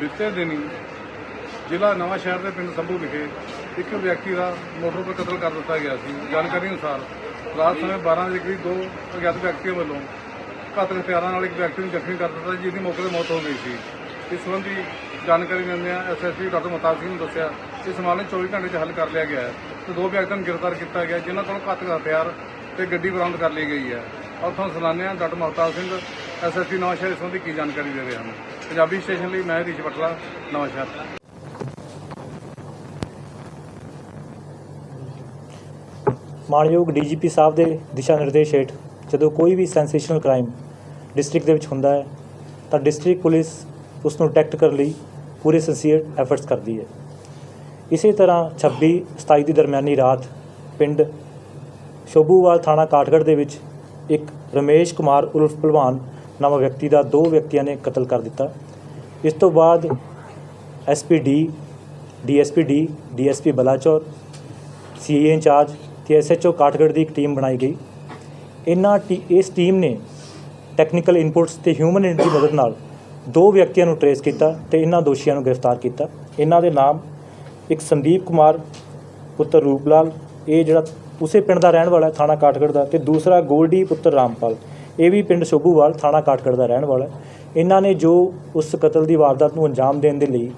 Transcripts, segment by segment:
ਬੀਤੇ ਦਿਨੀ ਜ਼ਿਲ੍ਹਾ ਨਵਾਂ ਸ਼ਹਿਰ ਦੇ ਪਿੰਡ ਸੰਭੂ ਵਿਖੇ ਇੱਕ ਵਿਅਕਤੀ ਦਾ ਮੋਟਰ ਉੱਪਰ ਕਤਲ ਕਰ ਦਿੱਤਾ ਗਿਆ ਸੀ। ਜਾਣਕਾਰੀ ਅਨੁਸਾਰ ਰਾਤ ਸਮੇਂ 12 ਵਜੇ ਕਰੀਬ ਦੋ ਅਗਿਆਤ ਵਿਅਕਤੀਆਂ ਵੱਲੋਂ ਘਾਤਕ ਹਥਿਆਰਾਂ ਨਾਲ ਇੱਕ ਵਿਅਕਤੀ ਨੂੰ ਜ਼ਖਮੀ ਕਰ ਦਿੱਤਾ, ਜਿਹਦੀ ਮੌਕੇ ਤੇ ਮੌਤ ਹੋ ਗਈ ਸੀ। ਇਸ ਸੰਬੰਧੀ ਜਾਣਕਾਰੀ ਦਿੰਦਿਆਂ ਐਸਐਸਪੀ ਡਾਕਟਰ ਮਤਾਬ ਸਿੰਘ ਨੇ ਦੱਸਿਆ ਕਿ ਇਸ ਮਾਮਲੇ 24 ਘੰਟੇ 'ਚ ਹੱਲ ਕਰ ਲਿਆ ਗਿਆ ਹੈ ਤੇ ਦੋ ਵਿਅਕਤੀਆਂ ਨੂੰ ਗ੍ਰਿਫਤਾਰ ਕੀਤਾ ਗਿਆ, ਜਿਨ੍ਹਾਂ ਕੋਲੋਂ ਘਾਤਕ ਹਥਿਆਰ ਤੇ ਗੱਡੀ ਬਰਾਮਦ ਕਰ ਲਈ ਗਈ ਹੈ। ਉੱਥੋਂ ਸੁਣਾਉਂਦੇ ਹਾਂ, ਡਾਕਟਰ ਮਹਤਾਬ ਸਿੰਘ ਐਸਐਸਪੀ ਨਵਾਂ ਸ਼ਹਿਰ ਇਸ ਸੰਬੰਧੀ ਕੀ ਜਾਣਕਾਰੀ ਦੇ ਰਹੇ ਹਨ? ਪੰਜਾਬੀ ਸਟੇਸ਼ਨ ਲਈ ਮੈਂ ਰਿਸ਼ ਬਟਲਾ ਨਵਾਂ ਸ਼ਹਿਰ ਡੀਜੀਪੀ ਸਾਹਿਬ ਦੇ ਦਿਸ਼ਾ ਨਿਰਦੇਸ਼ ਹੇਠ ਜਦੋਂ ਕੋਈ ਵੀ ਸੈਂਸੇਸ਼ਨਲ ਕ੍ਰਾਈਮ ਡਿਸਟ੍ਰਿਕਟ ਦੇ ਵਿੱਚ ਹੁੰਦਾ ਹੈ, ਤਾਂ ਡਿਸਟ੍ਰਿਕਟ ਪੁਲਿਸ ਉਸ ਨੂੰ ਡਿਟੈਕਟ ਕਰਨ ਲਈ ਪੂਰੇ ਸਿੰਸੀਅਰ ਐਫਰਟਸ ਕਰਦੀ ਹੈ। ਇਸੇ ਤਰ੍ਹਾਂ 26 27 ਦੀ ਦਰਮਿਆਨੀ ਰਾਤ ਪਿੰਡ ਸ਼ੋਭੂਵਾਲ ਥਾਣਾ ਕਾਠਗੜ੍ਹ ਦੇ ਵਿੱਚ ਇੱਕ ਰਮੇਸ਼ ਕੁਮਾਰ ਉਰਫ ਭਲਵਾਨ ਨਾਮਕ ਵਿਅਕਤੀ ਦਾ ਦੋ ਵਿਅਕਤੀਆਂ ਨੇ ਕਤਲ ਕਰ ਦਿੱਤਾ। ਇਸ ਤੋਂ ਬਾਅਦ SPD DSPD DSP Balachaur CA incharge ਤੇ ਐਸਐਚਓ ਕਾਠਗੜ੍ਹ ਦੀ ਇੱਕ ਟੀਮ ਬਣਾਈ ਗਈ। ਇਹਨਾਂ ਟੀ- ਇਸ ਟੀਮ ਨੇ ਟੈਕਨੀਕਲ ਇਨਪੁਟਸ ਤੇ ਹਿਊਮਨ ਇੰਟ ਦੀ ਮਦਦ ਨਾਲ ਦੋ ਵਿਅਕਤੀਆਂ ਨੂੰ ਟਰੇਸ ਕੀਤਾ ਤੇ ਇਹਨਾਂ ਦੋਸ਼ੀਆਂ ਨੂੰ ਗ੍ਰਿਫਤਾਰ ਕੀਤਾ। ਇਹਨਾਂ ਦੇ ਨਾਮ ਇੱਕ ਸੰਦੀਪ ਕੁਮਾਰ, ਪੁੱਤਰ ਰੂਪਲਾਲ, ਇਹ ਜਿਹੜਾ ਉਸੇ ਪਿੰਡ ਦਾ ਰਹਿਣ ਵਾਲਾ ਥਾਣਾ ਕਾਠਗੜ੍ਹ ਦਾ, ਤੇ ਦੂਸਰਾ ਗੋਲਡੀ, ਪੁੱਤਰ ਰਾਮਪਾਲ। ਇਹ ਵੀ ਪਿੰਡ ਸ਼ੋਭੂਵਾਲ ਥਾਣਾ ਕਾਠਗੜ੍ਹ ਦਾ ਰਹਿਣ ਵਾਲਾ ਇਹਨਾਂ ਨੇ ਜੋ ਉਸ ਕਤਲ ਦੀ ਵਾਰਦਾਤ ਨੂੰ ਅੰਜਾਮ ਦੇਣ ਦੇ ਲਈ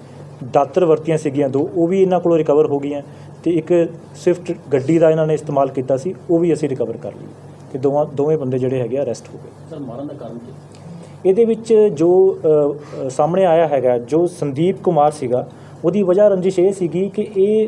ਦਾਤਰ ਵਰਤੀਆਂ ਸੀਗੀਆਂ ਦੋ ਉਹ ਵੀ ਇਹਨਾਂ ਕੋਲੋਂ ਰਿਕਵਰ ਹੋ ਗਈਆਂ ਤੇ ਇੱਕ ਸਵਿਫਟ ਗੱਡੀ ਦਾ ਇਹਨਾਂ ਨੇ ਇਸਤੇਮਾਲ ਕੀਤਾ ਸੀ ਉਹ ਵੀ ਅਸੀਂ ਰਿਕਵਰ ਕਰ ਲਈ ਤੇ ਦੋਵਾਂ ਦੋਵੇਂ ਬੰਦੇ ਜਿਹੜੇ ਹੈਗੇ ਅਰੈਸਟ ਹੋ ਗਏ। ਸਰ ਮਾਰਨ ਦਾ ਕਾਰਨ ਕੀ? ਇਹਦੇ ਵਿੱਚ ਜੋ ਸਾਹਮਣੇ ਆਇਆ ਹੈਗਾ ਜੋ ਸੰਦੀਪ ਕੁਮਾਰ ਸੀਗਾ ਉਹਦੀ ਵਜ੍ਹਾ ਰੰਜਿਸ਼ ਇਹ ਸੀਗੀ ਕਿ ਇਹ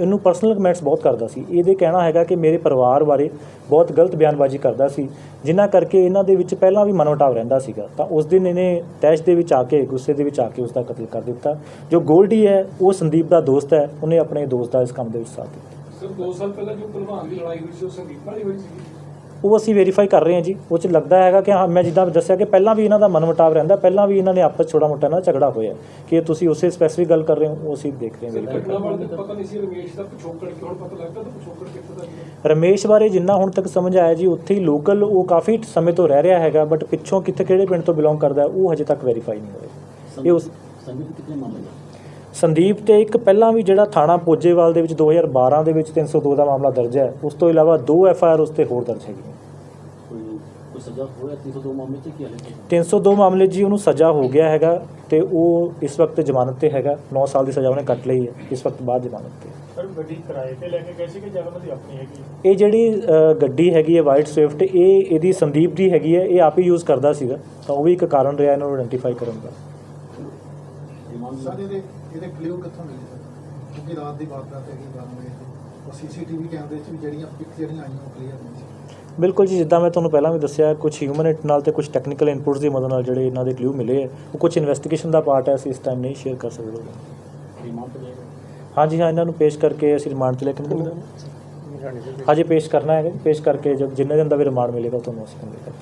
ਇਹਨੂੰ ਪਰਸਨਲ ਕਮੈਂਟਸ ਬਹੁਤ ਕਰਦਾ ਸੀ। ਇਹਦੇ ਕਹਿਣਾ ਹੈਗਾ ਕਿ ਮੇਰੇ ਪਰਿਵਾਰ ਬਾਰੇ ਬਹੁਤ ਗਲਤ ਬਿਆਨਬਾਜ਼ੀ ਕਰਦਾ ਸੀ ਜਿਨ੍ਹਾਂ ਕਰਕੇ ਇਹਨਾਂ ਦੇ ਵਿੱਚ ਪਹਿਲਾਂ ਵੀ ਮਨਮਟਾਵ ਰਹਿੰਦਾ ਸੀਗਾ। ਤਾਂ ਉਸ ਦਿਨ ਇਹਨੇ ਤੈਸ਼ ਦੇ ਵਿੱਚ ਆ ਕੇ, ਗੁੱਸੇ ਦੇ ਵਿੱਚ ਆ ਕੇ ਉਸ ਦਾ ਕਤਲ ਕਰ ਦਿੱਤਾ। ਜੋ ਗੋਲਡੀ ਹੈ, ਉਹ ਸੰਦੀਪ ਦਾ ਦੋਸਤ ਹੈ, ਉਹਨੇ ਆਪਣੇ ਦੋਸਤ ਦਾ ਇਸ ਕੰਮ ਦੇ ਵਿੱਚ ਸਾਥ ਦਿੱਤਾ। ਸਰ 2 ਸਾਲ ਪਹਿਲਾਂ ਜੋ ਭਲਵਾਨ ਦੀ ਲੜਾਈ ਹੋਈ ਸੀ, ਉਹ ਸੰਗੀਤ ਨਾਲ ਹੀ ਹੋਈ ਸੀ? ਉਹ ਅਸੀਂ ਵੈਰੀਫਾਈ ਕਰ ਰਹੇ ਹਾਂ ਜੀ। ਉਹ ਚ ਲੱਗਦਾ ਹੈਗਾ ਕਿ ਹਾਂ ਮੈਂ ਜਿੱਦਾਂ ਦੱਸਿਆ ਕਿ ਪਹਿਲਾਂ ਵੀ ਇਹਨਾਂ ਦਾ ਮਨਮਟਾਵ ਰਹਿੰਦਾ ਪਹਿਲਾਂ ਵੀ ਇਹਨਾਂ ਨੇ ਆਪਸ ਛੋਟਾ ਮੋਟਾ ਨਾ ਝਗੜਾ ਹੋਇਆ। ਕਿ ਤੁਸੀਂ ਉਸੇ ਸਪੈਸੀਫਿਕ ਗੱਲ ਕਰ ਰਹੇ ਹੋ ਉਹ ਅਸੀਂ ਦੇਖ ਰਹੇ ਹਾਂ ਵੈਰੀਫਾਈ ਨਹੀਂ ਸੀ ਰਮੇਸ਼ ਦਾ ਪਿਛੋਕੜ ਕਿ ਹੁਣ ਪਤਾ ਲੱਗਦਾ ਤਾਂ ਪਿਛੋਕੜ ਕਿੱਥੇ ਦਾ ਸੀ ਰਮੇਸ਼ ਬਾਰੇ ਜਿੰਨਾ ਹੁਣ ਤੱਕ ਸਮਝ ਆਇਆ ਜੀ ਉੱਥੇ ਹੀ ਲੋਕਲ ਉਹ ਕਾਫੀ ਸਮੇਂ ਤੋਂ ਰਹਿ ਰਿਹਾ ਹੈਗਾ ਬਟ ਪਿੱਛੋਂ ਕਿੱਥੇ ਕਿਹੜੇ ਪਿੰਡ ਤੋਂ ਬਿਲੋਂਗ ਕਰਦਾ ਹੈ, ਉਹ ਹਜੇ ਤੱਕ ਵੈਰੀਫਾਈ ਨਹੀਂ ਹੋਇਆ। ਇਹ ਉਸ ਸੰਗੀਤ ਕਿਤਨੇ ਮਾਮਲੇ ਸੰਦੀਪ ਤੇ ਇੱਕ ਪਹਿਲਾਂ ਵੀ ਜਿਹੜਾ ਥਾਣਾ ਪੋਜੇਵਾਲ ਦੇ ਵਿੱਚ 2012 ਦੇ ਵਿੱਚ 302 ਦਾ ਮਾਮਲਾ ਦਰਜ ਹੈ ਉਸ ਤੋਂ ਇਲਾਵਾ ਦੋ ਐਫ ਆਈ ਆਰ ਉਸ ਤੇ ਹੋਰ ਦਰਜ ਹੈਗੀਆਂ ਕੋਈ ਕੋਈ ਸਜ਼ਾ ਹੋਇਆ 302 ਮਾਮਲੇ ਚ ਕੀ ਹਾਲੇ 302 ਮਾਮਲੇ 'ਚ ਜੀ ਉਹਨੂੰ ਸਜ਼ਾ ਹੋ ਗਿਆ ਹੈਗਾ ਤੇ ਉਹ ਇਸ ਵਕਤ ਜ਼ਮਾਨਤ ਤੇ ਹੈਗਾ 9 ਸਾਲ ਦੀ ਸਜ਼ਾ ਉਹਨੇ ਕੱਟ ਲਈ ਹੈ ਇਸ ਵਕਤ ਬਾਅਦ ਜ਼ਮਾਨਤ ਤੇ। ਸਰ ਗੱਡੀ ਕਿਰਾਏ ਤੇ ਲੈ ਕੇ ਗਏ ਸੀ ਕਿ ਜਾਂ ਉਹਨਾਂ ਦੀ ਆਪਣੀ ਹੈਗੀ ਹੈ? ਇਹ ਜਿਹੜੀ ਅ, ਗੱਡੀ ਹੈਗੀ ਹੈ ਵਾਈਟ ਸਵਿਫਟ ਇਹ ਇਹਦੀ ਸੰਦੀਪ ਦੀ ਹੈਗੀ ਹੈ ਇਹ ਆਪ ਹੀ ਯੂਜ਼ ਕਰਦਾ ਸੀਗਾ ਤਾਂ ਉਹ ਵੀ ਇੱਕ ਕਾਰਨ ਰਿਹਾ ਇਹਨਾਂ ਨੂੰ ਆਇਡੈਂਟੀਫਾਈ ਕਰਨ ਦਾ। ਸਰ ਇਹਦੇ ਇਹਦੇ ਕਲਿਊ ਕਿੱਥੋਂ ਮਿਲੇ? ਸਰ ਕਿਉਂਕਿ ਰਾਤ ਦੀ ਵਾਰਦਾਤ ਹੈਗੀ 12 ਵਜੇ ਦੀ ਉਹ ਸੀਸੀਟੀਵੀ ਕੈਮਰੇ 'ਚ ਵੀ ਜਿਹੜੀਆਂ ਪਿਕ ਜਿਹੜੀਆਂ ਆਈਆਂ ਉਹ ਕਲੀਅਰ ਨਹੀਂ ਸੀ। ਬਿਲਕੁਲ ਜੀ ਜਿੱਦਾਂ ਮੈਂ ਤੁਹਾਨੂੰ ਪਹਿਲਾਂ ਵੀ ਦੱਸਿਆ ਕੁਝ ਹਿਊਮਨ ਇੰਟ ਨਾਲ ਤੇ ਕੁਝ ਟੈਕਨੀਕਲ ਇਨਪੁਟਸ ਦੀ ਮਦਦ ਨਾਲ ਜਿਹੜੇ ਇਹਨਾਂ ਦੇ ਕਲੂ ਮਿਲੇ ਹੈ ਉਹ ਕੁਝ ਇਨਵੈਸਟੀਗੇਸ਼ਨ ਦਾ ਪਾਰਟ ਹੈ ਅਸੀਂ ਇਸ ਟਾਈਮ ਨਹੀਂ ਸ਼ੇਅਰ ਕਰ ਸਕਦੇ। ਰਿਮਾਂਡ ਤੇ ਜਾਏਗਾ? ਹਾਂਜੀ ਹਾਂ ਇਹਨਾਂ ਨੂੰ ਪੇਸ਼ ਕਰਕੇ ਅਸੀਂ ਰਿਮਾਂਡ ਤੇ ਲੈ ਕੇ। ਹਜੇ ਪੇਸ਼ ਕਰਨਾ ਹੈਗਾ ਜੀ, ਪੇਸ਼ ਕਰਕੇ ਜਦ ਜਿੰਨੇ ਦਿਨ ਦਾ ਵੀ ਰਿਮਾਂਡ ਮਿਲੇਗਾ ਤੁਹਾਨੂੰ ਅਸੀਂ ਕਰਾਂਗੇ